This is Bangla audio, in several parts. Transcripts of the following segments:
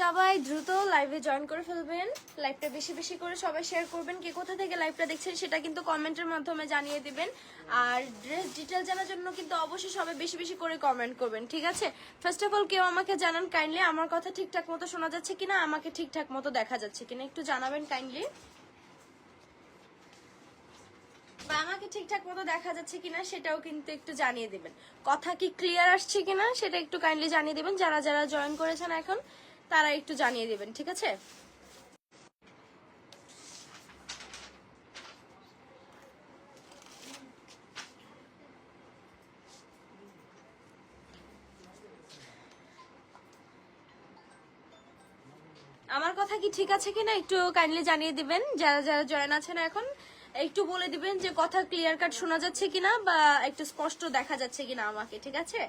সবাই দ্রুত লাইভে জয়েন করে ফেলবেন। লাইভটা বেশি বেশি করে সবাই শেয়ার করবেন। কে কোথা থেকে লাইভটা দেখছেন সেটা কিন্তু কমেন্টের মাধ্যমে জানিয়ে দিবেন। আর ড্রেস ডিটেল জানার জন্য কিন্তু অবশ্যই সবাই বেশি বেশি করে কমেন্ট করবেন, ঠিক আছে? ফার্স্ট অফ অল কেউ আমাকে জানান কাইন্ডলি আমার কথা ঠিকঠাক মতো শোনা যাচ্ছে কিনা, আমাকে ঠিকঠাক মতো দেখা যাচ্ছে কিনা, একটু জানাবেন কাইন্ডলি বা আমাকে ঠিকঠাক মতো দেখা যাচ্ছে কিনা সেটাও কিন্তু একটু জানিয়ে দিবেন। কথা কি ক্লিয়ার আসছে কিনা সেটা একটু কাইন্ডলি জানিয়ে দিবেন, যারা যারা জয়েন করেছেন এখন। তারা একটু জানিয়ে দেবেন, ঠিক আছে? আমার কথা কি ঠিক আছে কিনা একটু কাইন্ডলি জানিয়ে দিবেন? যারা যারা জয়েন আছেন এখন, একটু বলে দিবেন যে কথা ক্লিয়ার কাট শোনা যাচ্ছে কিনা বা একটু স্পষ্ট দেখা যাচ্ছে কিনা আমাকে, ঠিক আছে?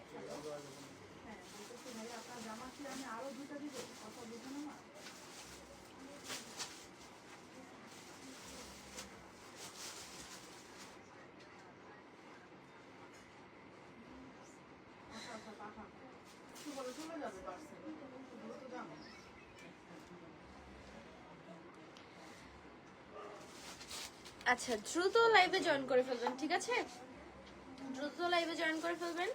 আচ্ছা দ্রুত লাইভে জয়েন করে ফেলবেন, ঠিক আছে? দ্রুত লাইভে জয়েন করে ফেলবেন।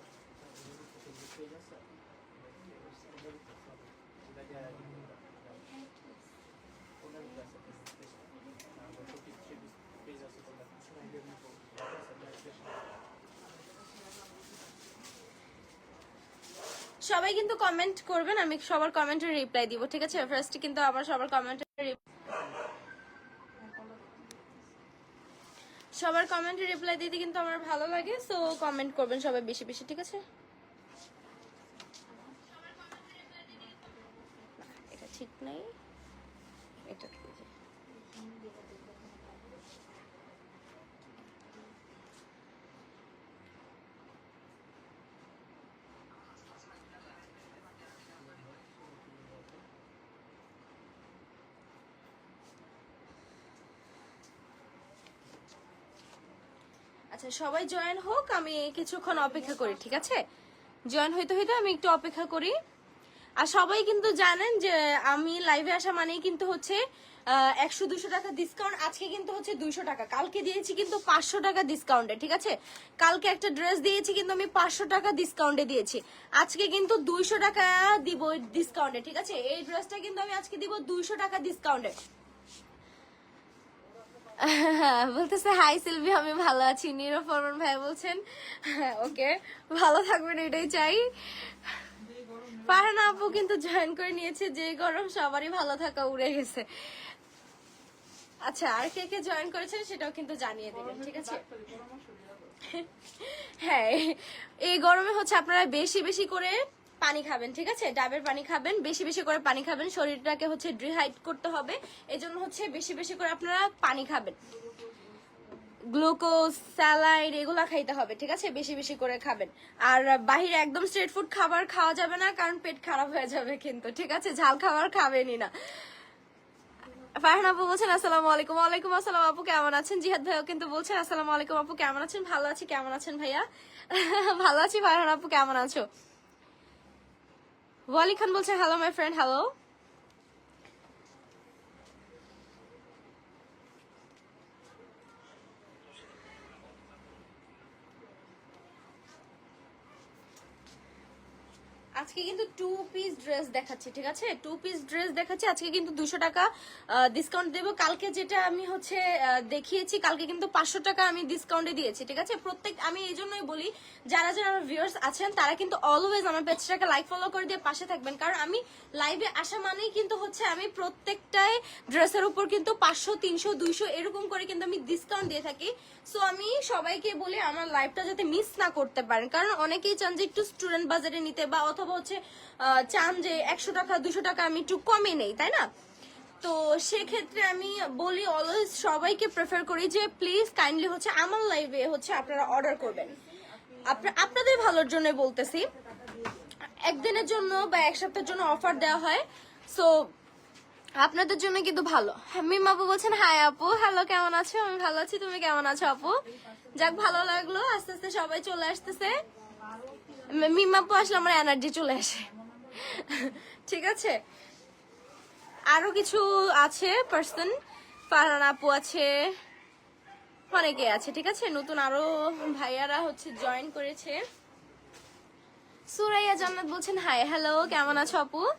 সবাই কিন্তু কমেন্ট করবেন, আমি সবার কমেন্টের রিপ্লাই দিব, ঠিক আছে? ফার্স্ট কিন্তু আবার সবার কমেন্টের সবার কমেন্টে রিপ্লাই দিতে কিন্তু আমার ভালো লাগে সো কমেন্ট করবেন সবাই বেশি বেশি, ঠিক আছে? এটা ঠিক নেই। এটা ঠিক আছে আচ্ছা সবাই জয়েন হোক, আমি কিছুক্ষণ অপেক্ষা করি, ঠিক আছে? জয়েন হইতে হইতে আমি একটু অপেক্ষা করি। আর সবাই কিন্তু জানেন যে আমি লাইভে আসা মানেই কিন্তু হচ্ছে একশো দুশো টাকা ডিসকাউন্ট আজকে কিন্তু হচ্ছে দুইশো টাকা। কালকে দিয়েছি কিন্তু পাঁচশো টাকা ডিসকাউন্টে ঠিক আছে? কালকে একটা ড্রেস দিয়েছি কিন্তু আমি পাঁচশো টাকা ডিসকাউন্টে দিয়েছি। আজকে কিন্তু দুইশো টাকা দিব ডিসকাউন্টে ঠিক আছে? এই ড্রেসটা কিন্তু আমি আজকে দিব দুইশো টাকা ডিসকাউন্টে বলতেছে, হাই সিলভি, আমি ভালো আছি। নীরব ফরমান ভাই বলছেন, ওকে, ভালো থাকবেন, এটাই চাই। পাহানা আপু কিন্তু জয়েন করে নিয়েছে, যে গরম সবারই ভালো থাকা উড়ে গেছে। আচ্ছা আর কে কে জয়েন করেছেন সেটাও কিন্তু জানিয়ে দেবেন, ঠিক আছে? হ্যাঁ এই গরমে হচ্ছে আপনারা বেশি বেশি করে পানি খাবেন, ঠিক আছে? ডাবের পানি খাবেন, বেশি বেশি করে পানি খাবেন, শরীরটাকে হচ্ছে ডিহাইড করতে হবে। এজন্য হচ্ছে বেশি বেশি করে আপনারা পানি খাবেন। গ্লুকোজ স্যালাইড এগুলা খাইতে হবে, ঠিক আছে? বেশি বেশি করে খাবেন। আর বাহিরে একদম স্ট্রিট ফুড খাবার খাওয়া যাবে না, কারণ পেট খারাপ হয়ে যাবে কিন্তু, ঠিক আছে? ঝাল খাবার খাবেনই না। আপু বলছেন, আসসালামু আলাইকুম, ওয়ালাইকুম আসসালাম আপু, কেমন আছেন? জিহাদ কিন্তু বলছেন, আসসালামু আলাইকুম আপু, কেমন আছেন? ভালো আছি, কেমন আছেন ভাইয়া? ভালো আছি ফারহান আপু, কেমন আছো? ওয়ালি খান বলছে হ্যালো মাই ফ্রেন্ড হ্যালো আজকে কিন্তু টু পিস ড্রেস দেখাচ্ছি, ঠিক আছে? টু পিস ড্রেস দেখাচ্ছি, আজকে কিন্তু দুশো টাকা ডিসকাউন্ট দেবো। কালকে যেটা আমি হচ্ছে দেখিয়েছি, কালকে কিন্তু পাঁচশো টাকা আমি ডিসকাউন্টে দিয়েছি, ঠিক আছে? প্রত্যেক, আমি এই জন্যই বলি, যারা যারা আমার ভিউয়ার্স আছেন, তারা কিন্তু অলওয়েজ আমার পেজটাকে লাইক ফলো করে দিয়ে পাশে থাকবেন। কারণ আমি লাইভে আসা মানেই কিন্তু হচ্ছে, আমি প্রত্যেকটাই ড্রেসের উপর কিন্তু পাঁচশো, তিনশো, দুইশো, এরকম করে কিন্তু আমি ডিসকাউন্ট দিয়ে থাকি। সো আমি সবাইকে বলি, আমার লাইভটা যাতে মিস না করতে পারেন। কারণ অনেকেই চান যে একটু স্টুডেন্ট বাজারে নিতে বা অথবা হচ্ছে চান যে একশো টাকা দুশো টাকা আমি একটু কমে নেই তাই না? তো সেক্ষেত্রে আমি বলি অলওয়েজ সবাইকে প্রেফার করি যে প্লিজ কাইন্ডলি হচ্ছে আমার লাইভে হচ্ছে আপনারা অর্ডার করবেন। আপনাদের ভালোর জন্য বলতেছি। একদিনের জন্য বা এক সপ্তাহের জন্য অফার দেওয়া হয়। সো আপনাদের জন্য কিন্তু ভালো। হ্যাঁ, মিম আপু বলছেন হাই আপু হ্যালো কেমন আছো? আমি ভালো আছি তুমি কেমন আছো আপু? যাক ভালো লাগল আস্তে আস্তে সবাই চলে আসতেছে। মি- মিম আপু আসলে আমার এনার্জি চলে আসে। ঠিক আছে? আরও কিছু আছে পার্সন ফারহান আপু আছে। অনেকে আছে, ঠিক আছে? নতুন আরও ভাইয়ারা হচ্ছে জয়েন করেছে। সুরাইয়া জান্নাত বলছেন হাই হ্যালো কেমন আছো আপু?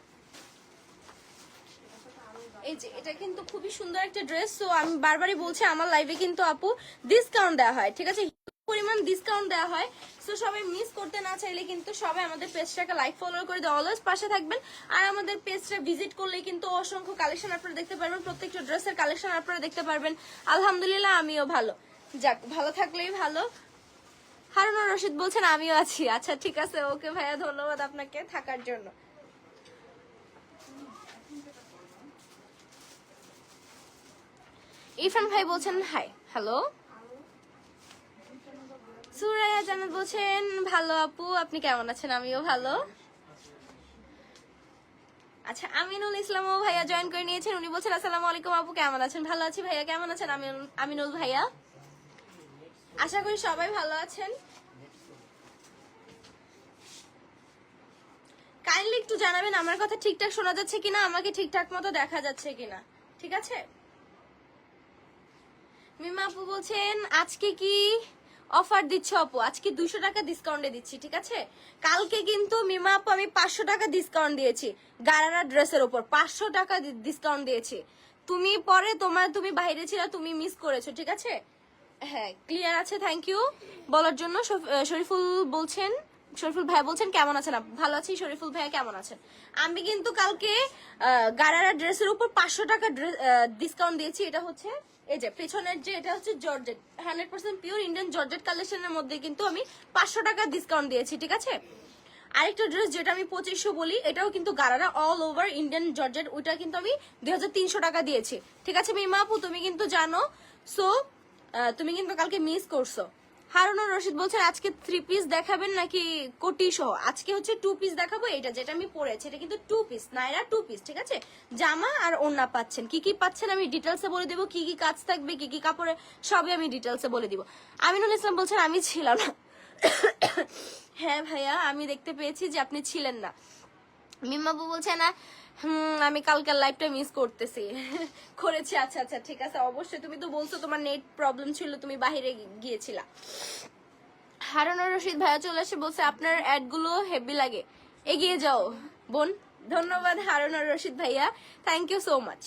এই যে, এটা কিন্তু খুবই সুন্দর একটা ড্রেস তো আমি বারবারই বলছি, আমার লাইভে কিন্তু আপু ডিসকাউন্ট দেওয়া হয়, ঠিক আছে? পরিমাণ ডিসকাউন্ট দেওয়া হয়। সো সবাই মিস করতে না চাইলে কিন্তু সবাই আমাদের পেজটাকে লাইক ফলো করে দিয়ে অলওয়েজ পাশে থাকবেন। আর আমাদের পেজটা ভিজিট করলে কিন্তু অসংখ্য কালেকশন আপনারা দেখতে পারবেন। প্রত্যেকটা ড্রেসের কালেকশন আপনারা দেখতে পারবেন। আলহামদুলিল্লাহ, আমিও ভালো। যাক, ভালো থাকলেই ভালো। হারুনুর রশিদ বলছেন, আমিও আছি। আচ্ছা ঠিক আছে। ওকে ভাইয়া, ধন্যবাদ আপনাকে থাকার জন্য। ইরফান ভাই বলছেন হাই হ্যালো সুরাইয়া জানাত বলছেন, ভালো আপু, আপনি কেমন আছেন? আমিও ভালো। আচ্ছা আমিনুল ইসলামও ভাইয়া জয়েন করে নিয়েছেন। উনি বলছেন, আসসালামু আলাইকুম আপু, কেমন আছেন? ভালো আছি ভাইয়া, কেমন আছেন আমিনুল ভাইয়া? আশা করি সবাই ভালো আছেন। কাইন্ডলি একটু জানাবেন, আমার কথা ঠিকঠাক শোনা যাচ্ছে কিনা, আমাকে ঠিকঠাক মতো দেখা যাচ্ছে কিনা, ঠিক আছে? মিমা আপু বলছেন, আজকে কি অফার দিচ্ছ আপু আজকে দুশো টাকা ডিসকাউন্টে দিচ্ছি, ঠিক আছে? কালকে কিন্তু মিমা আপু, আমি পাঁচশো টাকা ডিসকাউন্ট দিয়েছি। গারারা ড্রেসের ওপর পাঁচশো টাকা ডিসকাউন্ট দিয়েছি। তুমি পরে তোমার, তুমি বাইরে ছিল, তুমি মিস করেছ, ঠিক আছে? হ্যাঁ ক্লিয়ার আছে থ্যাংক ইউ বলার জন্য শরীফুল বলছেন, শরীফুল ভাই বলছেন, কেমন আছেন? ভালো আছি, শরীফুল ভাইয়া কেমন আছেন? আমি কিন্তু কালকে গারারা ড্রেসের উপর পাঁচশো টাকা ডিসকাউন্ট দিয়েছি, এটা হচ্ছে এই যে, পেছনের যে, এটা হচ্ছে georgette. Hundred percent pure Indian georgette কালেকশনের মধ্যে কিন্তু আমি পাঁচশো টাকা ডিসকাউন্ট দিয়েছি, ঠিক আছে? আরেকটা ড্রেস যেটা আমি পঁচিশশো বলি, এটাও কিন্তু gharara all over Indian georgette, ওইটা কিন্তু আমি দুই হাজার তিনশো টাকা দিয়েছি। ঠিক আছে মেমাপু তুমি কিন্তু জানো সো তুমি কিন্তু কালকে মিস করছ। হারুনুর রশিদ বলছেন আজকে থ্রি পিস দেখাবেন নাকি কোটি সহ? আজকে হচ্ছে টু পিস দেখাবো এটা যেটা আমি পরেছি, এটা কিন্তু two piece Naira two piece ঠিক আছে? জামা আর ওড়না পাচ্ছেন। কি কি পাচ্ছেন আমি ডিটেলসে বলে দেবো, কি কি কাজ থাকবে, কি কি কাপড়ে, সবই আমি ডিটেলসে বলে দিব। আমিনুল ইসলাম বলছেন, আমি ছিলাম না। হ্যাঁ ভাইয়া, আমি দেখতে পেয়েছি যে আপনি ছিলেন না। মিম্মাবু বলছে, না হুম, আমি কালকার লাইভটা মিস করতেছি। করেছি আচ্ছা আচ্ছা ঠিক আছে। অবশ্যই, তুমি তো বলছো তোমার নেট প্রবলেম ছিল, তুমি বাইরে গিয়েছিলা। হারানোর রশিদ ভাইয়া চলে এসে বলছে, আপনার অ্যাডগুলো হেভি লাগে। এগিয়ে যাও, বোন। ধন্যবাদ হারানোর রশিদ ভাইয়া। থ্যাংক ইউ সো মাচ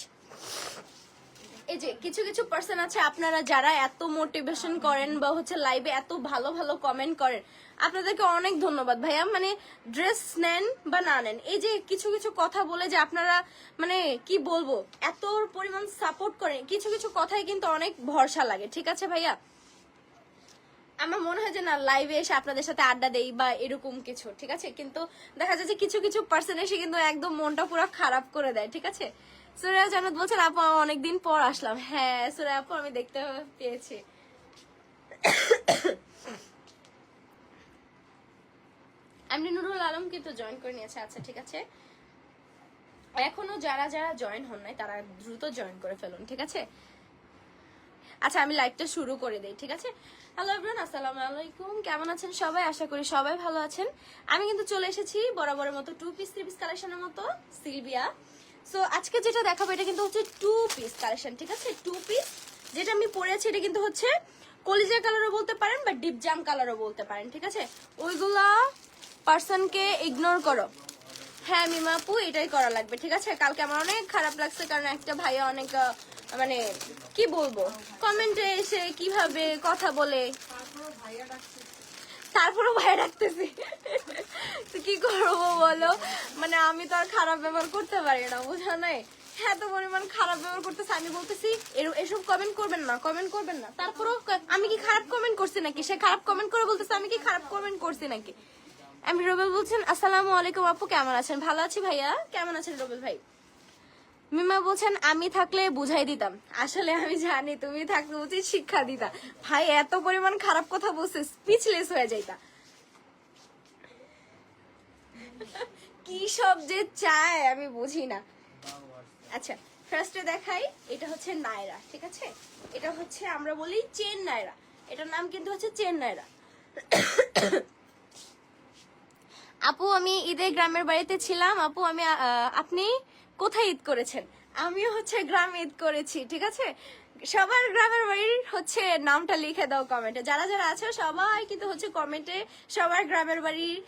এই যে কিছু কিছু পার্সন আছে, আপনারা যারা এত মোটিভেশন করেন বা হচ্ছে লাইভে এত ভালো ভালো কমেন্ট করেন, আপনাদেরকে অনেক ধন্যবাদ ভাইয়া। মানে ড্রেস নেন বা না নেন, এই যে কিছু কিছু কথা বলে যে আপনারা মানে কি বলব, এত পরিমাণ সাপোর্ট করেন, কিছু কিছু কথাই কিন্তু অনেক ভরসা লাগে, ঠিক আছে ভাইয়া? আমার মনে হয় যে না লাইভে এসে আপনাদের সাথে আড্ডা দেই বা এরকম কিছু, ঠিক আছে? কিন্তু দেখা যায় যে কিছু কিছু পার্সন এসে কিন্তু একদম মনটা পুরো খারাপ করে দেয়, ঠিক আছে? বলছেন, আপু অনেকদিন পর আসলাম। হ্যাঁ আপু, আমি দেখতে পেয়েছি। নুরুল আলম কিন্তু জয়েন করে নিয়েছে। আচ্ছা ঠিক আছে। এখনও যারা যারা জয়েন হন নাই, তারা দ্রুত জয়েন করে ফেলুন, ঠিক আছে? আচ্ছা আমি লাইভটা শুরু করে দেই, ঠিক আছে? হ্যালো এভরিওয়ান আসসালামু আলাইকুম। কেমন আছেন সবাই? আশা করি সবাই ভালো আছেন। আমি কিন্তু চলে এসেছি বরাবরের মতো টু পিস থ্রি পিস কালেকশনের মতো, সিলভিয়া। সো আজকে যেটা দেখাবো, এটা কিন্তু হচ্ছে টু পিস কালেকশন ঠিক আছে? টু পিস যেটা আমি পরেছি, এটা কিন্তু হচ্ছে কলিজা কালারও বলতে পারেন বা ডিপ জাম কালারও বলতে পারেন, ঠিক আছে? ওইগুলা পার্সনকে ইগনোর করো। হ্যাঁ মিমা আপু, এটাই করা লাগবে, ঠিক আছে? কালকে আমার অনেক খারাপ লাগছে, কারণ একটা ভাইয়া অনেক মানে কি বলব? কমেন্টে এসে কীভাবে কথা বলে। তারপরও ভাই ডাকতেছি তো কি করব বলো? মানে আমি তো আর খারাপ ব্যবহার করতে পারি না, বোঝা নাই? হ্যাঁ তো পরিমাণ খারাপ ব্যবহার করতেছে, আমি বলতেছি এসব কমেন্ট করবেন না কমেন্ট করবেন না। তারপরেও আমি কি খারাপ কমেন্ট করছি নাকি? সে খারাপ কমেন্ট করে বলতেছে, আমি কি খারাপ কমেন্ট করছি নাকি? আমি রবেল বলছেন, আসসালামু আলাইকুম আপু, কেমন আছেন? ভালো আছি ভাইয়া? কেমন আছেন রবেল ভাই? মিমা বলছেন, আমি থাকলে বুঝাই দিতাম। আসলে আমি জানি তুমি থাকলে উচিত শিক্ষা দিতা। ভাই, এত পরিমাণ খারাপ কথা বলছে স্পিচলেস হয়ে যাইতা। কি সব যে চায়, আমি বুঝি না। আচ্ছা ফার্স্টে দেখাই, এটা হচ্ছে নায়রা, ঠিক আছে? এটা হচ্ছে, আমরা বলি চেন নায়রা। এটার নাম কিন্তু হচ্ছে চেন নায়রা। আপু, আমি ঈদে গ্রামের বাড়িতে ছিলাম। আপু, আমি আপনি? কোথায় ঈদ করেছেন? আমিও হচ্ছে গ্রামে ঈদ করেছি, ঠিক আছে? সবার গ্রামের বাড়ির হচ্ছে নামটা লিখে দাও কমেন্টে যারা যারা আছে, সবাই কিন্তু হচ্ছে কমেন্টে সবার গ্রামের বাড়ির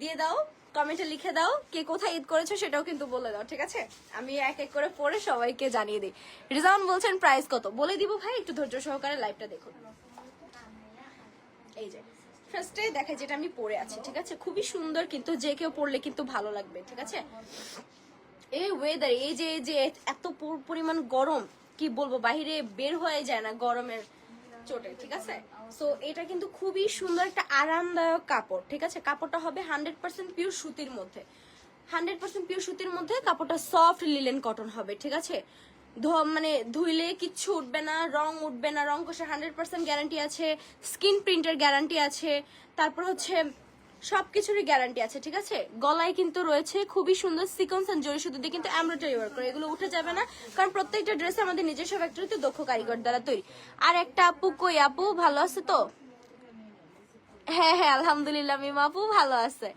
দিয়ে দাও কমেন্টে লিখে দাও কে কোথায় ঈদ করেছ সেটাও কিন্তু বলে দাও, ঠিক আছে? আমি এক এক করে পড়ে সবাইকে জানিয়ে দিই। রিজাউন বলছেন, প্রাইস কত? বলে দিব ভাই, একটু ধৈর্য সহকারে লাইভটা দেখুন। এই যে ফার্স্টে দেখা যেটা আমি পরে আছি, ঠিক আছে? খুবই সুন্দর কিন্তু, যে কেউ পড়লে কিন্তু ভালো লাগবে, ঠিক আছে? এই ওয়েদার এই যে এই যে, এত পরিমাণ গরম, কি বলব বাইরে বের হয়ে যায় না গরমের চোটে, ঠিক আছে? সো এটা কিন্তু খুবই সুন্দর একটা আরামদায়ক কাপড়, ঠিক আছে? কাপড়টা হবে হান্ড্রেড পার্সেন্ট পিওর সুতির মধ্যে। হান্ড্রেড পার্সেন্ট পিওর সুতির মধ্যে কাপড়টা সফট লিলেন কটন হবে, ঠিক আছে? মানে ধুইলে কিচ্ছু উঠবে না, রং উঠবে না, রং কষে হান্ড্রেড পার্সেন্ট গ্যারান্টি আছে স্কিন প্রিন্টের গ্যারান্টি আছে, তারপর হচ্ছে সবকিছুরই গ্যারান্টি আছে, ঠিক আছে? গলায় কিন্তু রয়েছে খুবই সুন্দর সিকোয়েন্স এন্ড জরি সুতো দিয়ে কিন্তু এমব্রয়ডারি ওয়ার্ক করে। এগুলো উঠে যাবে না, কারণ প্রত্যেকটা ড্রেস আমাদের নিজস্ব ফ্যাক্টরিতে দক্ষ কারিগর দ্বারা তৈরি। আর একটা আপু কই আপু, ভালো আছে তো? হ্যাঁ হ্যাঁ আলহামদুলিল্লাহ, মিমা আপু ভালো আছে।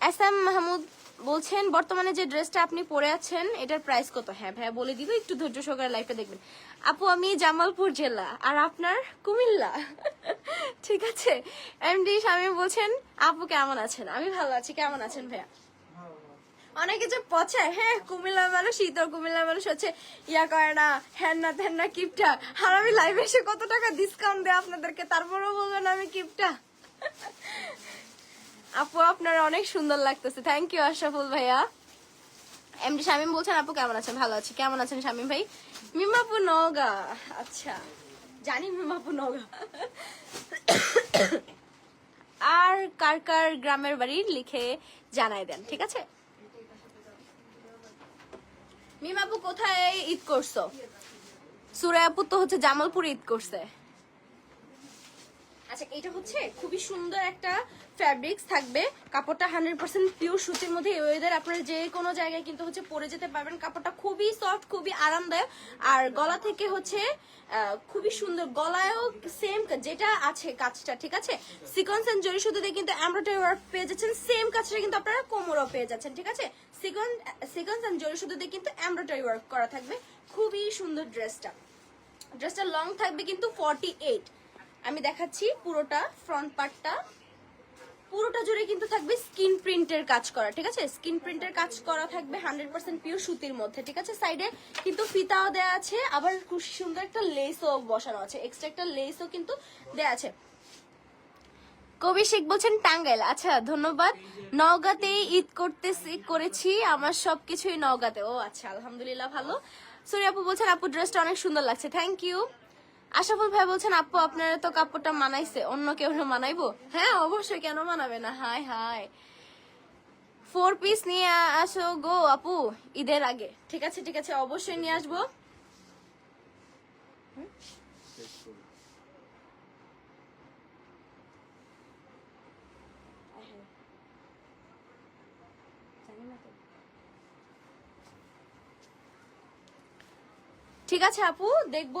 এস এম মাহমুদ বলছেন, বর্তমানে যে ড্রেসটা আপনি পরে আছেন, এটার প্রাইস কত? হ্যাঁ ভাইয়া বলে দিব একটু ধৈর্য সহকারে লাইফটা দেখবেন। আপু, আমি জামালপুর জেলা, আর আপনার কুমিল্লা। ঠিক আছে। এমডি স্বামী বলছেন, আপু, কেমন আছেন? আমি ভালো আছি, কেমন আছেন ভাইয়া? অনেকে যে পচায় হ্যাঁ কুমিল্লার মানুষ, শীতল কুমিল্লার মানুষ হচ্ছে, ইয়া করে না হ্যান না ত্যান না কিপটা। আর আমি লাইভে এসে কত টাকা ডিসকাউন্ট দেয় আপনাদেরকে, তারপরেও বলবেন আমি কিপটা। আপু, আপনার অনেক সুন্দর লাগতেছে। থ্যাংক ইউ আশরাফুল ভাইয়া। এমডি শামিম বলছেন, আপু, কেমন আছেন? ভালো আছি। কেমন আছেন শামিম ভাই? মিমাপু নগা আচ্ছা জানি মিমাপু নগা আর কার কার গ্রামের বাড়ি লিখে জানাই দেন, ঠিক আছে? মিমাপু কোথায় ঈদ করছ? সুরায় আপু তো হচ্ছে জামালপুরে ঈদ করছে। আচ্ছা এটা হচ্ছে খুবই সুন্দর একটা ফ্যাব্রিক্স থাকবে। কাপড়টা হান্ড্রেড পার্সেন্ট পিওর সুতির মধ্যে। এই ওয়েদার আপনারা যে কোনো জায়গায় কিন্তু হচ্ছে পরে যেতে পারবেন। কাপড়টা খুবই সফট খুবই আরামদায়ক। আর গলা থেকে হচ্ছে খুবই সুন্দর। গলায়ও সেম যেটা আছে কাজটা, ঠিক আছে? সিকোয়েন্স এন্ড জরি সুতোতে কিন্তু এমব্রয়ডারি ওয়ার্ক পেয়ে যাচ্ছেন। সেম কাজটা কিন্তু আপনারা কোমরও পেয়ে যাচ্ছেন, ঠিক আছে? সিকোয়েন্স সিকোয়েন্স এন্ড জরি সুতোতে কিন্তু এমব্রয়ডারি ওয়ার্ক করা থাকবে। খুবই সুন্দর ড্রেসটা ড্রেসটা লং থাকবে কিন্তু ফর্টি এইট আমি দেখাচ্ছি পুরোটা ফ্রন্ট পার্টটা পুরোটা জুড়ে কিন্তু থাকবে স্কিন প্রিন্টের কাজ করা, ঠিক আছে? স্কিন প্রিন্টের কাজ করা থাকবে হান্ড্রেড পার্সেন্ট পিওর সুতির মধ্যে, ঠিক আছে? সাইডে কিন্তু ফিতাও দেওয়া আছে, আবার খুব সুন্দর একটা লেসও বসানো আছে এক্সট্রা একটা লেসও কিন্তু দেওয়া আছে। কবি শেখ বলছেন, টাঙ্গাইল। আচ্ছা ধন্যবাদ। নওগাঁতে ঈদ করতেছি, করেছি, আমার সবকিছুই নওগাঁতে। ও আচ্ছা আলহামদুলিল্লাহ, ভালো। সরি আপু বলছেন, আপু ড্রেসটা অনেক সুন্দর লাগছে। থ্যাংক ইউ আশাফুল ভাই বলছেন, আপু, আপনারা তো কাপড়টা মানাইছে, অন্য কেউ মানাইবো? হ্যাঁ অবশ্যই, কেন মানাবে না? হাই হাই ফোর পিস নিয়ে আসো গো, আপু, ঈদের আগে। ঠিক আছে ঠিক আছে, অবশ্যই নিয়ে আসব। ঠিক আছে, আপু, দেখব।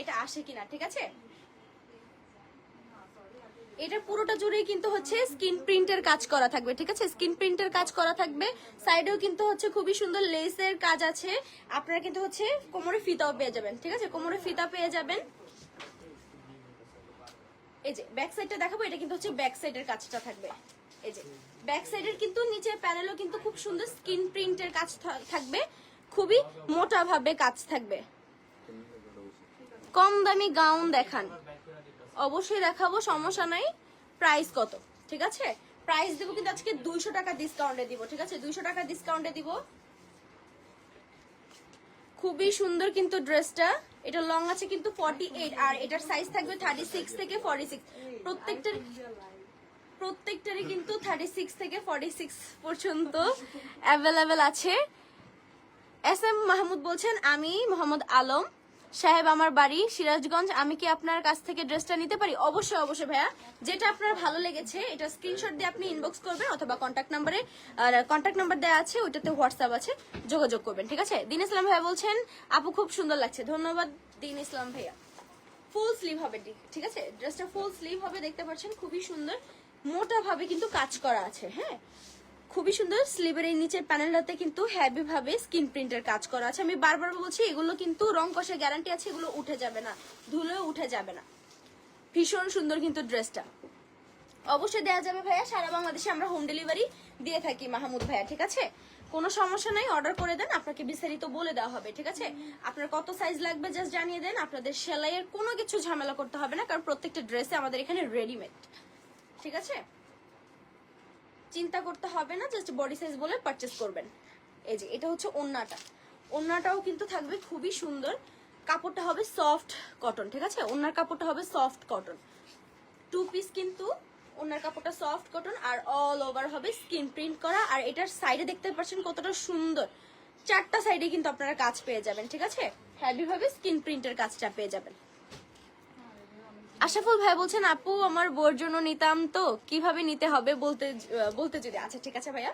এটা আসে কিনা, ঠিক আছে? এটা পুরোটা জুড়েই কিন্তু হচ্ছে স্কিন প্রিন্টের কাজ করা থাকবে, ঠিক আছে? স্কিন প্রিন্টের কাজ করা থাকবে। সাইডেও কিন্তু হচ্ছে খুবই সুন্দর লেসের কাজ আছে। আপনারা কিন্তু হচ্ছে কোমরে ফিতাও পেয়ে যাবেন, ঠিক আছে? কোমরে ফিতা পেয়ে যাবেন। এই যে ব্যাক সাইডটা দেখাবো, এটা কিন্তু হচ্ছে ব্যাক সাইডের কাজটা থাকবে। এই যে ব্যাক সাইডের কিন্তু নিচে প্যানেলও কিন্তু খুব সুন্দর স্কিন প্রিন্টের কাজ থাকবে। খুবই মোটা ভাবে কাজ থাকবে। কম দামি গাউন দেখান। অবশ্যই দেখাবো, সমস্যা নাই। প্রাইস কত? ঠিক আছে? প্রাইস দেবো কিন্তু আজকে দুইশো টাকা ডিসকাউন্টে দিব, ঠিক আছে? দুইশো টাকা ডিসকাউন্টে দিব। খুবই সুন্দর কিন্তু ড্রেসটা। এটা লং আছে কিন্তু ফর্টি এইট আর এটার সাইজ থাকবে থার্টি সিক্স থেকে ফর্টি সিক্স প্রত্যেকটার প্রত্যেকটারই কিন্তু থার্টি সিক্স থেকে ফর্টি সিক্স পর্যন্ত অ্যাভেলেবেল আছে। এস এম মাহমুদ বলছেন, আমি মোহাম্মদ আলম। সাহেব, আমার বাড়ি সিরাজগঞ্জ। আমি কি আপনার কাছ থেকে ড্রেসটা নিতে পারি? অবশ্যই অবশ্যই ভাইয়া। যেটা আপনার ভালো লেগেছে, এটা স্ক্রিনশট দিয়ে আপনি ইনবক্স করবেন অথবা কন্ট্যাক্ট নাম্বারে কন্ট্যাক্ট নাম্বার দেওয়া আছে, ওইটাতে হোয়াটসঅ্যাপ আছে, যোগাযোগ করবেন, ঠিক আছে? দিন ইসলাম ভাইয়া বলছেন, আপু, খুব সুন্দর লাগছে। ধন্যবাদ, দিন ইসলাম ভাইয়া। ফুল স্লিভ হবে, ঠিক- আছে? ড্রেসটা ফুল স্লিভ হবে, দেখতে পাচ্ছেন, খুবই সুন্দর। মোটা ভাবে কিন্তু কাজ করা আছে হ্যাঁ? খুবই সুন্দর স্লিভের এই নিচের প্যানেলটাতে কিন্তু হ্যাভি ভাবে স্কিন প্রিন্টের কাজ করা আছে। আমি বারবার বলছি, এগুলো কিন্তু রং কষে গ্যারান্টি আছে, এগুলো উঠে যাবে না ধুলেও উঠে যাবে না। ভীষণ সুন্দর কিন্তু ড্রেসটা অবশ্যই দেওয়া যাবে ভাইয়া, সারা বাংলাদেশে আমরা হোম ডেলিভারি দিয়ে থাকি মাহমুদ ভাইয়া, ঠিক আছে? কোনো সমস্যা নাই অর্ডার করে দেন, আপনাকে বিস্তারিত বলে দেওয়া হবে, ঠিক আছে? আপনার কত সাইজ লাগবে জাস্ট জানিয়ে দেন, আপনাদের সেলাইয়ের কোনো কিছু ঝামেলা করতে হবে না, কারণ প্রত্যেকটা ড্রেসে আমাদের এখানে রেডিমেড ঠিক আছে? চিন্তা করতে হবে না জাস্ট বডি সাইজ বলে পারচেস করবেন। এই যে, এটা হচ্ছে ওন্নাটা। ওন্নাটাও কিন্তু থাকবে খুবই সুন্দর। কাপড়টা হবে সফট কটন ঠিক আছে? ওন্নার কাপড়টা হবে সফট কটন টু পিস কিন্তু ওনার কাপড়টা সফট কটন আর অল ওভার হবে স্কিন প্রিন্ট করা। আর এটার সাইডে দেখতে পাচ্ছেন কতটা সুন্দর। চারটা সাইডে কিন্তু আপনারা কাজ পেয়ে যাবেন, ঠিক আছে? হ্যাভি ভাবে স্কিন প্রিন্টের কাজটা পেয়ে যাবেন। আশাফুল ভাই বলছেন, আপু, আমার বোর জন্য নিতাম তো, কীভাবে নিতে হবে বলতে বলতে যদি আচ্ছা ঠিক আছে ভাইয়া।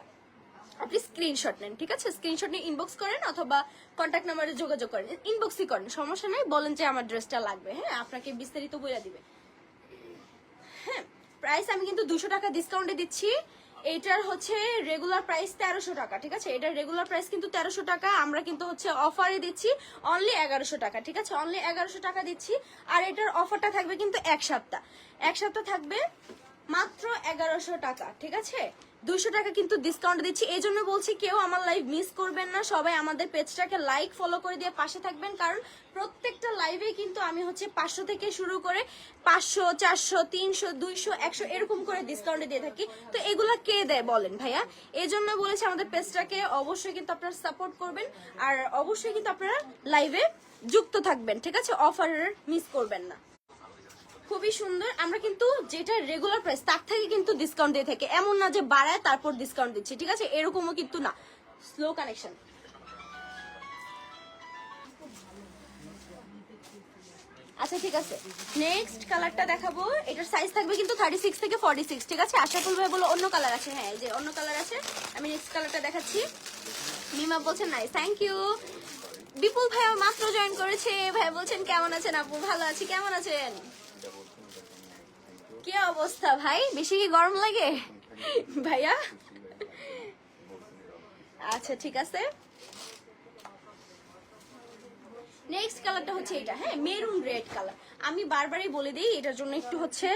আপনি স্ক্রিনশট নেন, ঠিক আছে? স্ক্রিনশট নিয়ে ইনবক্স করেন অথবা কন্ট্যাক্ট নাম্বারে যোগাযোগ করেন। ইনবক্সই করেন, সমস্যা নাই, বলেন যে আমার ড্রেসটা লাগবে হ্যাঁ? আপনাকে বিস্তারিত বলে দিবে। হ্যাঁ প্রাইস আমি কিন্তু দুশো টাকা ডিসকাউন্টে দিচ্ছি। এটার হচ্ছে রেগুলার প্রাইস তেরোশো টাকা, ঠিক আছে? এটার রেগুলার প্রাইস কিন্তু তেরোশো টাকা, আমরা কিন্তু হচ্ছে অফারে দিচ্ছি অনলি এগারোশো টাকা, ঠিক আছে? অনলি এগারোশো টাকা দিচ্ছি, আর এটার অফারটা থাকবে কিন্তু এক সপ্তাহ। এক সপ্তাহ থাকবে মাত্র এগারোশো টাকা, ঠিক আছে? দুশো টাকা কিন্তু ডিসকাউন্ট দিচ্ছি। এই জন্য বলছি কেউ আমার লাইভ মিস করবেন না। সবাই আমাদের পেজটাকে লাইক ফলো করে দিয়ে পাশে থাকবেন। কারণ প্রত্যেকটা লাইভে কিন্তু আমি হচ্ছে পাঁচশো থেকে শুরু করে পাঁচশো, চারশো, তিনশো, দুইশো, একশো এরকম করে ডিসকাউন্টে দিয়ে থাকি। তো এগুলা কে দেয় বলেন ভাইয়া? এই জন্য বলেছি আমাদের পেজটাকে অবশ্যই কিন্তু আপনারা সাপোর্ট করবেন। আর অবশ্যই কিন্তু আপনারা লাইভে যুক্ত থাকবেন, ঠিক আছে? অফারের মিস করবেন না। খুবই সুন্দর। আমরা কিন্তু যেটা রেগুলার প্রাইস তার থেকে কিন্তু ডিসকাউন্ট দিয়ে থাকি। এমন না যে বাড়ায় তারপর ডিসকাউন্ট দিচ্ছি, ঠিক আছে? এরকমও কিন্তু না। স্লো কানেকশন আচ্ছা ঠিক আছে। নেক্সট কালারটা দেখাবো। এটার সাইজ থাকবে কিন্তু থার্টি সিক্স থেকে ফর্টি সিক্স ঠিক আছে? আশা করব বলো অন্য কালার আছে। হ্যাঁ যে অন্য কালার আছে। আমি নেক্সট কালারটা দেখাচ্ছি। মিমা বলছেন নাই থ্যাংক ইউ বিপুল ভাইয়া মাত্র জয়েন করেছে। ভাই বলছেন, কেমন আছেন আপু? ভালো আছি, কেমন আছেন? কি অবস্থা ভাই? বেশি কি গরম লাগে? ভাইয়া? আচ্ছা ঠিক আছে। নেক্সট কালারটা হচ্ছে এটা হ্যাঁ মেরুন রেড কালার আমি বারবারই বলে দিই এটার জন্য একটু হচ্ছে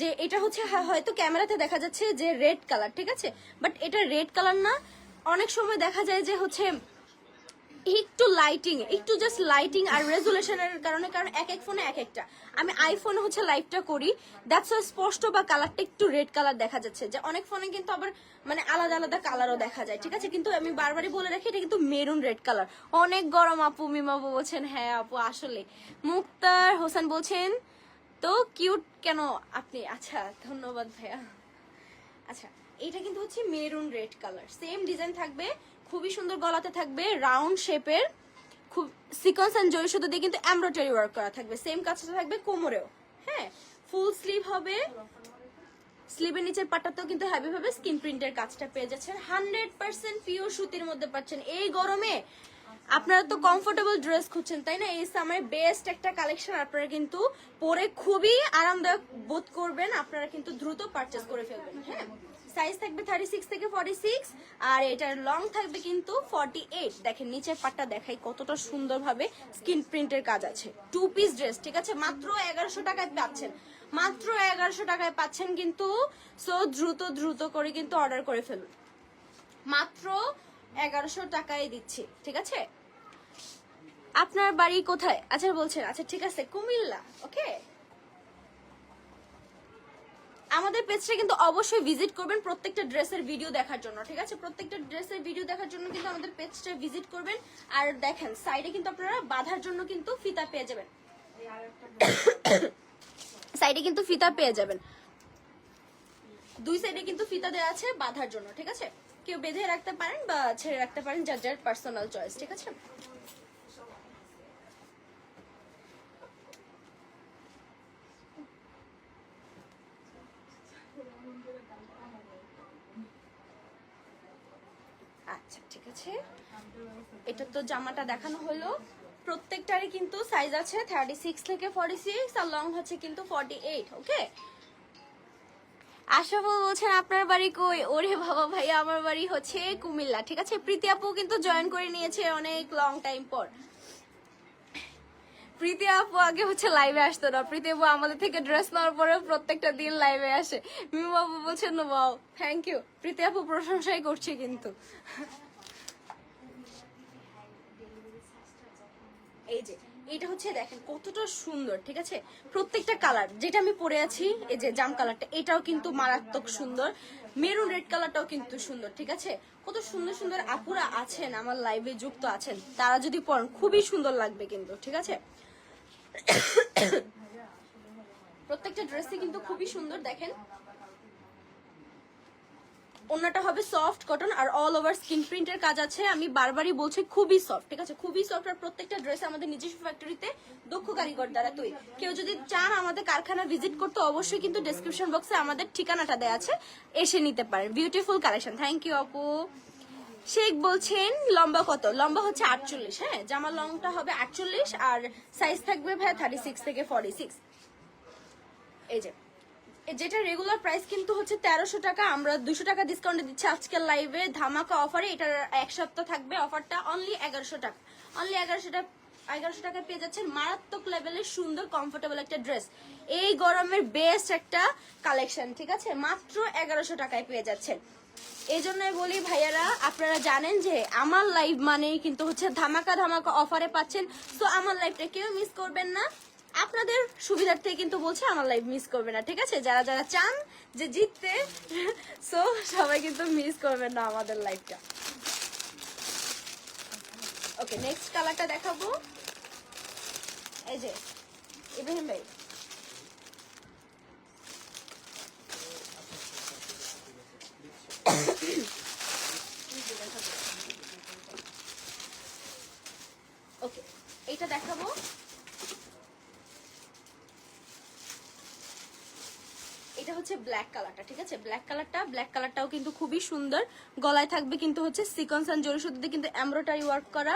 যে এটা হচ্ছে হ্যাঁ, হয়তো ক্যামেরাতে দেখা যাচ্ছে যে রেড কালার ঠিক আছে? বাট এটা রেড কালার না অনেক সময় দেখা যায় যে হচ্ছে একটু লাইটিং একটু জাস্ট লাইটিং আর রেজুলেশনের কারণে, কারণ এক এক ফোনে এক একটা। আমি আইফোনে হচ্ছে লাইভটা করি। দ্যাটস স্পষ্ট বা কালারটা একটু রেড কালার দেখা যাচ্ছে। যে অনেক ফোনে কিন্তু আবার মানে আলাদা আলাদা কালারও দেখা যায়, ঠিক আছে? কিন্তু আমি বারবারই বলে রাখি, এটা কিন্তু মেরুন রেড কালার অনেক গরম আপু, মিমা আপু বলছেন হ্যাঁ আপু, আসলে। মুক্তার হোসেন বলছেন, তো কিউট কেন আপনি? আচ্ছা ধন্যবাদ ভাইয়া। আচ্ছা এটা কিন্তু হচ্ছে maroon red colour same design থাকবে খুবই সুন্দর গলাতে থাকবে রাউন্ড শেপের খুব সিকোয়েন্স এন্ড জরি সুতো দিয়ে কিন্তু এমব্রয়ডারি ওয়ার্ক করা থাকবে। সেম কাজটা থাকবে কোমরেও হ্যাঁ? ফুল স্লিভ হবে। স্লিভের নিচের পাটাতেও কিন্তু হ্যাভি ভাবে স্কিন প্রিন্টের কাজটা পেয়ে যাচ্ছেন। হান্ড্রেড পার্সেন্ট পিওর সুতির মধ্যে পাচ্ছেন। এই গরমে আপনারা তো কমফোর্টেবল ড্রেস খুঁজছেন, তাই না? এই সামারে বেস্ট একটা কালেকশন আপনারা কিন্তু পরে খুবই আরামদায়ক বোধ করবেন। আপনারা কিন্তু দ্রুত পারচেস করে ফেলবেন হ্যাঁ? সাইজ থাকবে থার্টি সিক্স থেকে ফর্টি সিক্স আর এটার লং থাকবে কিন্তু ফর্টি এইট দেখেন, নিচের পাটটা দেখাই কতটা সুন্দরভাবে স্কিন প্রিন্টের কাজ আছে। টু পিস ড্রেস ঠিক আছে? মাত্র এগারোশো টাকায় পাচ্ছেন। মাত্র এগারোশো টাকায় পাচ্ছেন কিন্তু সো দ্রুত দ্রুত করে কিন্তু অর্ডার করে ফেলুন। মাত্র এগারোশো টাকায় দিচ্ছি, ঠিক আছে? আপনার বাড়ি কোথায়? আচ্ছা বলছেন। আচ্ছা ঠিক আছে, কুমিল্লা ওকে আমাদের পেজটা কিন্তু অবশ্যই ভিজিট করবেন প্রত্যেকটা ড্রেসের ভিডিও দেখার জন্য, ঠিক আছে? প্রত্যেকটা ড্রেসের ভিডিও দেখার জন্য কিন্তু আমাদের পেজটা ভিজিট করবেন। আর দেখেন সাইডে কিন্তু আপনারা বাঁধার জন্য কিন্তু ফিতা পেয়ে যাবেন। সাইডে কিন্তু ফিতা পেয়ে যাবেন। দুই সাইডে কিন্তু ফিতা দেওয়া আছে বাঁধার জন্য, ঠিক আছে? কেউ বেঁধে রাখতে পারেন বা ছেড়ে রাখতে পারেন, যার যার পার্সোনাল চয়েস ঠিক আছে আচ্ছা ঠিক আছে এটা তো জামাটা দেখানো হলো। প্রত্যেকটারই কিন্তু সাইজ আছে থার্টি সিক্স থেকে ফর্টি সিক্স আর লং হচ্ছে কিন্তু ফর্টি এইট ওকে আশরাফুল বলছেন আপনার বাড়ি কই? ওরে বাবা ভাইয়া আমার বাড়ি হচ্ছে কুমিল্লা, ঠিক আছে? প্রীতি আপু কিন্তু জয়েন করে নিয়েছে অনেক লং টাইম পর। প্রীতি আপু আগে হচ্ছে লাইভে আসতো না। প্রীতি আপু আমাদের থেকে ড্রেস নেওয়ার পরে প্রত্যেকটা দিন লাইভে আসে। মিমু আপু বলছেন বাও থ্যাংক ইউ প্রীতি আপু প্রশংসাই করছে কিন্তু। এই যে, এটা হচ্ছে দেখেন কতটা সুন্দর, ঠিক আছে? প্রত্যেকটা কালার যেটা আমি পরে আছি, এই যে জাম কালারটা এটাও কিন্তু মারাত্মক সুন্দর। মেরুন রেড কালারটাও কিন্তু সুন্দর, ঠিক আছে? কত সুন্দর সুন্দর আপুরা আছেন, আমার লাইভে যুক্ত আছেন। তারা যদি পড়েন, খুবই সুন্দর লাগবে কিন্তু, ঠিক আছে? প্রত্যেকটা ড্রেসই কিন্তু খুবই সুন্দর, দেখেন? অন্যটা হবে সফট কটন আর অল ওভার স্কিন প্রিন্টের কাজ আছে। আমি বারবারই বলছি, খুবই সফট ঠিক আছে? খুবই সফট আর প্রত্যেকটা ড্রেস আমাদের নিজস্ব ফ্যাক্টরিতে দক্ষ কারিগর দ্বারা তৈরি। কেউ যদি চান আমাদের কারখানা ভিজিট করতে, অবশ্যই কিন্তু ডেসক্রিপশন বক্সে আমাদের ঠিকানাটা দেওয়া আছে। এসে নিতে পারেন। বিউটিফুল কালেকশন থ্যাংক ইউ আপু। শেখ বলছেন, লম্বা কত? লম্বা হচ্ছে আটচল্লিশ হ্যাঁ? জামা লংটা হবে আটচল্লিশ আর সাইজ থাকবে ভাই থার্টি সিক্স থেকে ফর্টি সিক্স এই যে। যেটা রেগুলার প্রাইস কিন্তু হচ্ছে তেরোশো টাকা, আমরা দুশো টাকা ডিসকাউন্টে দিচ্ছি আজকের লাইভে ধামাকা অফারে এটার এক সপ্তাহ থাকবে অফারটা অনলি এগারোশো টাকা। অনলি এগারোশো টাকা এগারোশো টাকা পেয়ে যাচ্ছেন মারাত্মক লেভেলের সুন্দর কমফোর্টেবল একটা ড্রেস এই গরমের বেস্ট একটা কালেকশন ঠিক আছে? মাত্র এগারোশো টাকায় পেয়ে যাচ্ছেন। এই জন্যই বলি ভাইয়ারা, আপনারা জানেন যে আমার লাইভ মানেই কিন্তু হচ্ছে ধামাকা ধামাকা অফারে পাচ্ছেন। তো আমার লাইভটা কেউ মিস করবেন না। আপনাদের সুবিধার্থে কিন্তু বলছে আমার লাইভ মিস করবে না, ঠিক আছে? যারা যারা চান যে জিততে সো সবাই কিন্তু মিস করবে না আমাদের লাইভটা ওকে নেক্সট কালারটা দেখাবো। এই যে ইব্রাহিম ভাই ওকে এইটা দেখাবো এটা হচ্ছে ব্ল্যাক কালারটা ঠিক আছে? ব্ল্যাক কালারটা ব্ল্যাক কালারটাও কিন্তু খুবই সুন্দর। গলায় থাকবে কিন্তু হচ্ছে সিকন্স অ্যান্ড জরি সুতিতে কিন্তু এমব্রয়ডারি ওয়ার্ক করা।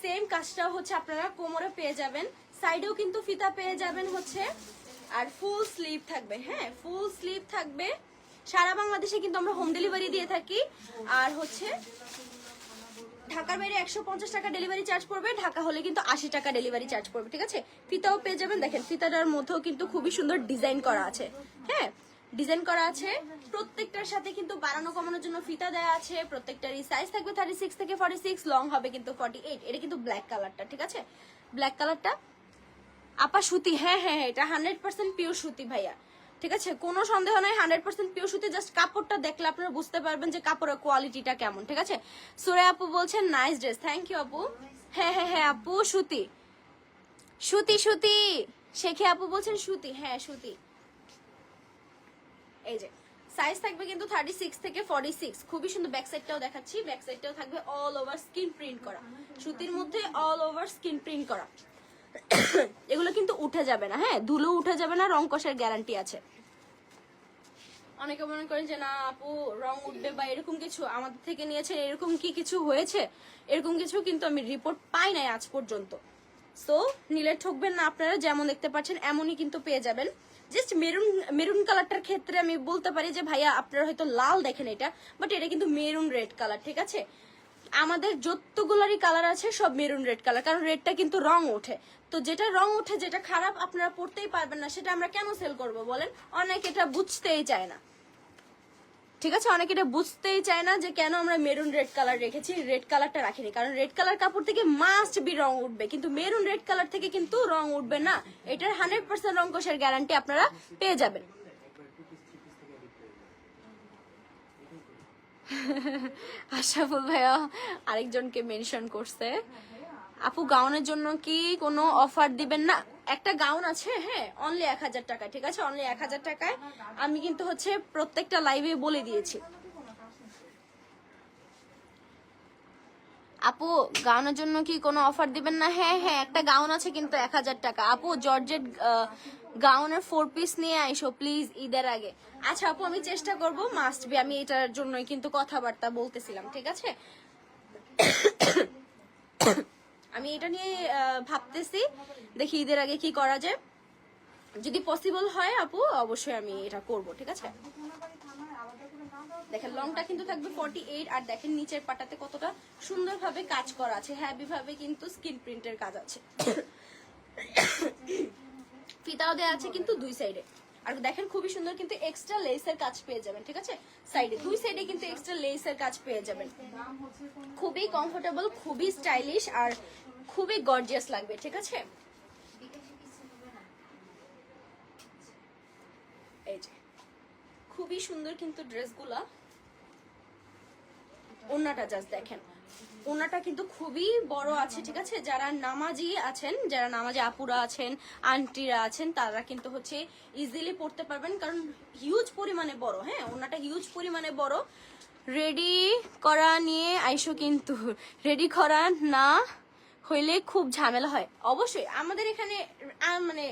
সেম কাজটাও হচ্ছে আপনারা কোমরে পেয়ে যাবেন। সাইডেও কিন্তু ফিতা পেয়ে যাবেন হচ্ছে। আর ফুল স্লিভ থাকবে হ্যাঁ? ফুল স্লিভ থাকবে। সারা বাংলাদেশে কিন্তু আমরা হোম ডেলিভারি দিয়ে থাকি। আর হচ্ছে ঢাকার বাইরে একশো পঞ্চাশ টাকা ডেলিভারি চার্জ পড়বে ঢাকা হলে কিন্তু আশি টাকা ডেলিভারি চার্জ পড়বে ঠিক আছে? ফিতাও পেয়ে যাবেন। দেখেন ফিতাটার মধ্যেও কিন্তু খুবই সুন্দর ডিজাইন করা আছে হ্যাঁ? ডিজাইন করা আছে। প্রত্যেকটার সাথে কিন্তু বাড়ানো কমানোর জন্য ফিতা দেওয়া আছে। প্রত্যেকটারই সাইজ থাকবে থার্টি সিক্স থেকে ফর্টি সিক্স লং হবে কিন্তু ফর্টি এইট এটা কিন্তু ব্ল্যাক কালারটা ঠিক আছে? ব্ল্যাক কালারটা আপা সুতি হ্যাঁ হ্যাঁ হ্যাঁ, এটা হান্ড্রেড পার্সেন্ট পিওর সুতি ভাইয়া। ঠিক আছে? কোনো সন্দেহ নাই হান্ড্রেড পার্সেন্ট পিওর সুতি জাস্ট কাপড়টা দেখলে আপনারা বুঝতে পারবেন যে কাপড়ের কোয়ালিটিটা কেমন, ঠিক আছে? সুরে আপু বলছেন নাইস ড্রেস থ্যাংক ইউ আপু। হ্যাঁ হ্যাঁ হ্যাঁ আপু, সুতি। সুতি সুতি। শেখে আপু বলছেন, সুতি হ্যাঁ সুতি। এই যে সাইজ থাকবে কিন্তু থার্টি সিক্স থেকে ফর্টি সিক্স খুবই সুন্দর ব্যাক সাইডটাও দেখাচ্ছি ব্যাক সাইডটাও থাকবে অল ওভার স্কিন প্রিন্ট করা। সুতির মধ্যে অল ওভার স্কিন প্রিন্ট করা। এগুলো কিন্তু উঠে যাবে না হ্যাঁ? ধুলো উঠে যাবে না, রং কষের গ্যারান্টি আছে। অনেকে মনে করেন যে, না, আপু, রং উঠবে বা এরকম কিছু আমাদের থেকে নিয়েছেন এরকম কি কিছু হয়েছে? এরকম কিছু কিন্তু আমি রিপোর্ট পাই নাই আজ পর্যন্ত। সো নিলে ঠকবেন না আপনারা, যেমন দেখতে পাচ্ছেন, এমনই কিন্তু পেয়ে যাবেন। জাস্ট মেরুন মেরুন কালারটার ক্ষেত্রে আমি বলতে পারি যে, ভাইয়া, আপনারা হয়তো লাল দেখেন এটা বাট এটা কিন্তু মেরুন রেড কালার ঠিক আছে? আমাদের যতগুলারই কালার আছে, সব মেরুন রেড কালার কারণ রেডটা কিন্তু রং ওঠে। তো যেটা রং ওঠে, যেটা খারাপ, আপনারা পড়তেই পারবেন না, সেটা আমরা কেন সেল করব বলেন? অনেক এটা বুঝতেই চায় না। ঠিক আছে? অনেকে এটা বুঝতেই চায় না যে কেন আমরা মেরুন রেড কালার রেখেছি রেড কালারটা রাখিনি। কারণ রেড কালার কাপড় থেকে মাস্ট বি রং উঠবে, কিন্তু মেরুন রেড কালার থেকে কিন্তু রং উঠবে না। এটার হান্ড্রেড পার্সেন্ট রং কোষের গ্যারান্টি আপনারা পেয়ে যাবেন। আশাফুল ভাইয়া আরেকজনকে মেনশন করছে। আপু, গাউনের জন্য কি কোনো অফার দিবেন? না, একটা গাউন আছে হ্যাঁ অনলি এক হাজার টাকা ঠিক আছে? অনলি এক হাজার টাকায়। আমি কিন্তু হচ্ছে প্রত্যেকটা লাইভে বলে দিয়েছি। আপু গাউনের জন্য কি কোনো অফার দিবেন না? হ্যাঁ হ্যাঁ একটা গাউন আছে কিন্তু এক হাজার টাকা। আপু জর্জেট গাউনের ফোর পিস নিয়ে আইসো প্লিজ ঈদের আগে। আচ্ছা আপু, আমি চেষ্টা করব মাস্ট বি আমি এটার জন্যই কিন্তু কথাবার্তা বলতেছিলাম, ঠিক আছে? আমি এটা নিয়ে ভাবতেছি, দেখি ঈদের আগে কি করা যায়। যদি পসিবল হয়, আপু, অবশ্যই আমি এটা করব, ঠিক আছে? দেখেন লংটা কিন্তু থাকবে ফর্টি এইট আর দেখেন নিচের পাটাতে কতটা সুন্দরভাবে কাজ করা আছে হ্যাভি ভাবে কিন্তু স্কিন প্রিন্টের কাজ আছে। ফিতাও দেওয়া আছে কিন্তু দুই সাইডে আর দেখেন, খুবই সুন্দর কিন্তু এক্সট্রা লেসের কাজ পেয়ে যাবেন, ঠিক আছে? সাইডে দুই সাইডে কিন্তু এক্সট্রা লেসের কাজ পেয়ে যাবেন। খুবই কমফোর্টেবল খুবই স্টাইলিশ আর খুবই গর্জিয়াস লাগবে, ঠিক আছে? এই যে। খুবই সুন্দর কিন্তু ড্রেসগুলা। ওনাটা জাস্ট দেখেন। ওনাটা কিন্তু খুবই বড় আছে, ঠিক আছে? যারা নামাজি আছেন, যারা নামাজি আপুরা আছেন, আন্টিরা আছেন, তারা কিন্তু হচ্ছে ইজিলি পড়তে পারবেন, কারণ হিউজ পরিমাণে বড় হ্যাঁ? ওনাটা হিউজ পরিমাণে বড়। রেডি করা নিয়ে আইসো কিন্তু। রেডি করা না হইলে খুব ঝামেলা হয়। অবশ্যই, আমাদের এখানে মানে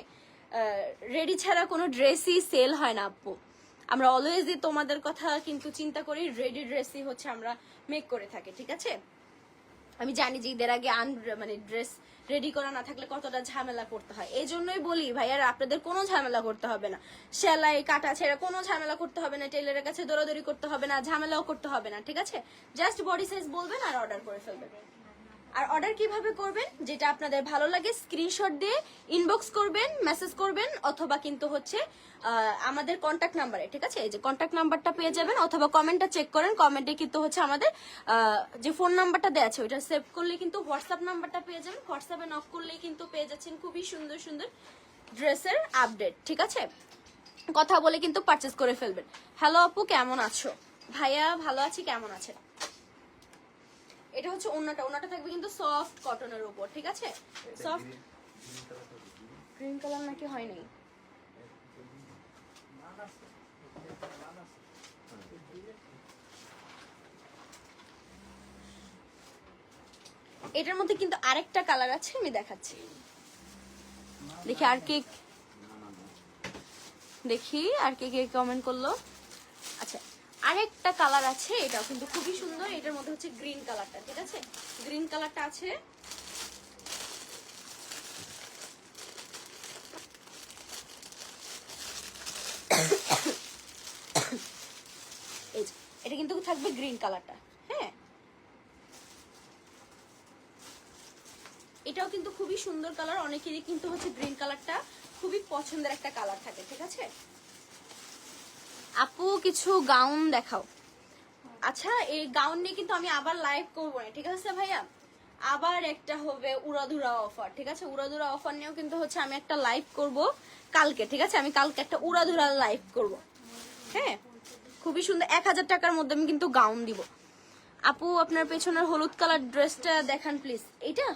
রেডি ছাড়া কোনো ড্রেসই সেল হয় না, আপু। আমরা অলওয়েজই তোমাদের কথা কিন্তু চিন্তা করি রেডি ড্রেসই হচ্ছে আমরা মেক করে থাকি, ঠিক আছে? আমি জানি যে ঈদের আগে আন মানে ড্রেস রেডি করা না থাকলে কতটা ঝামেলা করতে হয়। এই জন্যই বলি, ভাইয়ার, আপনাদের কোনো ঝামেলা করতে হবে না। সেলাই, কাটা ছেঁড়া কোনো ঝামেলা করতে হবে না টেলারের কাছে দৌড়াদৌড়ি করতে হবে না, ঝামেলাও করতে হবে না, ঠিক আছে? জাস্ট বডি সাইজ বলবেন আর অর্ডার করে ফেলবেন। আর অর্ডার কীভাবে করবেন, যেটা আপনাদের ভালো লাগে স্ক্রিনশট দিয়ে ইনবক্স করবেন মেসেজ করবেন, অথবা কিন্তু হচ্ছে আমাদের কন্ট্যাক্ট নাম্বারে ঠিক আছে? এই যে কন্ট্যাক্ট নাম্বারটা পেয়ে যাবেন, অথবা কমেন্টটা চেক করেন কমেন্টে কিন্তু হচ্ছে আমাদের যে ফোন নাম্বারটা দেওয়া আছে, ওইটা সেভ করলে কিন্তু হোয়াটসঅ্যাপ নাম্বারটা পেয়ে যাবেন হোয়াটসঅ্যাপে নক করলেই কিন্তু পেয়ে যাচ্ছেন খুবই সুন্দর সুন্দর ড্রেসের আপডেট ঠিক আছে? কথা বলে কিন্তু পারচেস করে ফেলবেন। হ্যালো আপু, কেমন আছো? ভাইয়া, ভালো আছি, কেমন আছেন? এটা হচ্ছে ওনাটা ওন্নাটা থাকবে কিন্তু সফট কটনের উপর ঠিক আছে? সফট গ্রিন কালার নাকি হয় নাই? এটার মধ্যে কিন্তু আরেকটা কালার আছে আমি দেখাচ্ছি। দেখি আর কে দেখি আর কে কে কমেন্ট করল। আচ্ছা আরেকটা কালার আছে, এটাও কিন্তু খুবই সুন্দর। এটার মধ্যে হচ্ছে গ্রিন কালারটা ঠিক আছে? গ্রিন কালারটা আছে। এটা কিন্তু থাকবে গ্রিন কালারটা হ্যাঁ? এটাও কিন্তু খুবই সুন্দর কালার অনেকেরই কিন্তু হচ্ছে গ্রিন কালারটা খুবই পছন্দের একটা কালার থাকে, ঠিক আছে? আপু, কিছু গাউন দেখাও। আচ্ছা এই গাউন নিয়ে কিন্তু আমি আবার লাইভ করব না, ঠিক আছে ভাইয়া? আবার একটা হবে উড়াধুরা অফার, ঠিক আছে? উড়াধুরা অফার নিয়েও কিন্তু হচ্ছে আমি একটা লাইভ করব কালকে, ঠিক আছে? আমি কালকে একটা উড়াধুরা লাইভ করব। হ্যাঁ? খুবই সুন্দর, এক হাজার টাকার মধ্যে আমি কিন্তু গাউন দিব। আপু, আপনার পেছনের হলুদ কালার ড্রেসটা দেখান প্লিজ এইটা?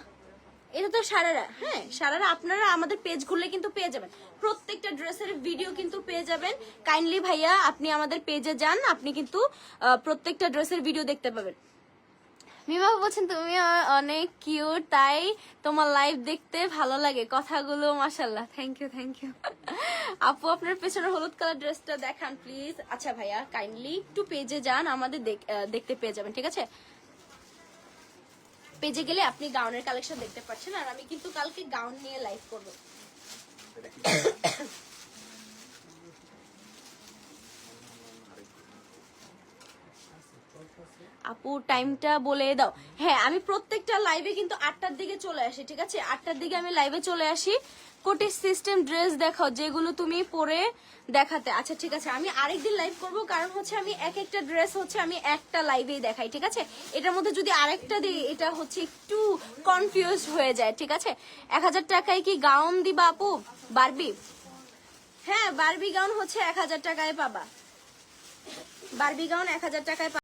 এটা তো সারারা হ্যাঁ সারারা আপনারা আমাদের পেজ খুললে কিন্তু পেয়ে যাবেন। প্রত্যেকটা ড্রেসের ভিডিও কিন্তু পেয়ে যাবেন। কাইন্ডলি ভাইয়া, আপনি আমাদের পেজে যান, আপনি কিন্তু প্রত্যেকটা ড্রেসের ভিডিও দেখতে পাবেন। মিমা বলছেন, তুমি অনেক কিউট তাই তোমার লাইভ দেখতে ভালো লাগে। কথাগুলো মাশাল্লাহ থ্যাংক ইউ থ্যাংক ইউ আপু, আপনার পেছনে হলুদ কালার ড্রেসটা দেখান প্লিজ আচ্ছা ভাইয়া কাইন্ডলি একটু পেজে যান, আমাদের দেখ- দেখতে পেয়ে যাবেন, ঠিক আছে? পেজে গেলে আপনি গাউনের কালেকশন দেখতে পাচ্ছেন, আর আমি কিন্তু কালকে গাউন নিয়ে লাইভ করব। আপু টাইমটা বলে দাও। হ্যাঁ আমি প্রত্যেকটা লাইভে কিন্তু আটটার দিকে চলে আসি, ঠিক আছে? আটটার দিকে আমি লাইভে চলে আসি। কোটি সিস্টেম ড্রেস দেখাও, যেগুলো তুমি পরে দেখাতে। আচ্ছা ঠিক আছে, আমি আরেকদিন লাইভ করব, কারণ হচ্ছে আমি এক একটা ড্রেস হচ্ছে আমি একটা লাইভেই দেখাই, ঠিক আছে? এটার মধ্যে যদি আরেকটা দিই, এটা হচ্ছে একটু কনফিউজ হয়ে যায়, ঠিক আছে? এক হাজার টাকায় কি গাউন দিবা আপু? বারবি? হ্যাঁ বারবি গাউন হচ্ছে এক হাজার টাকায় পাবা। বারবি গাউন এক হাজার টাকায়।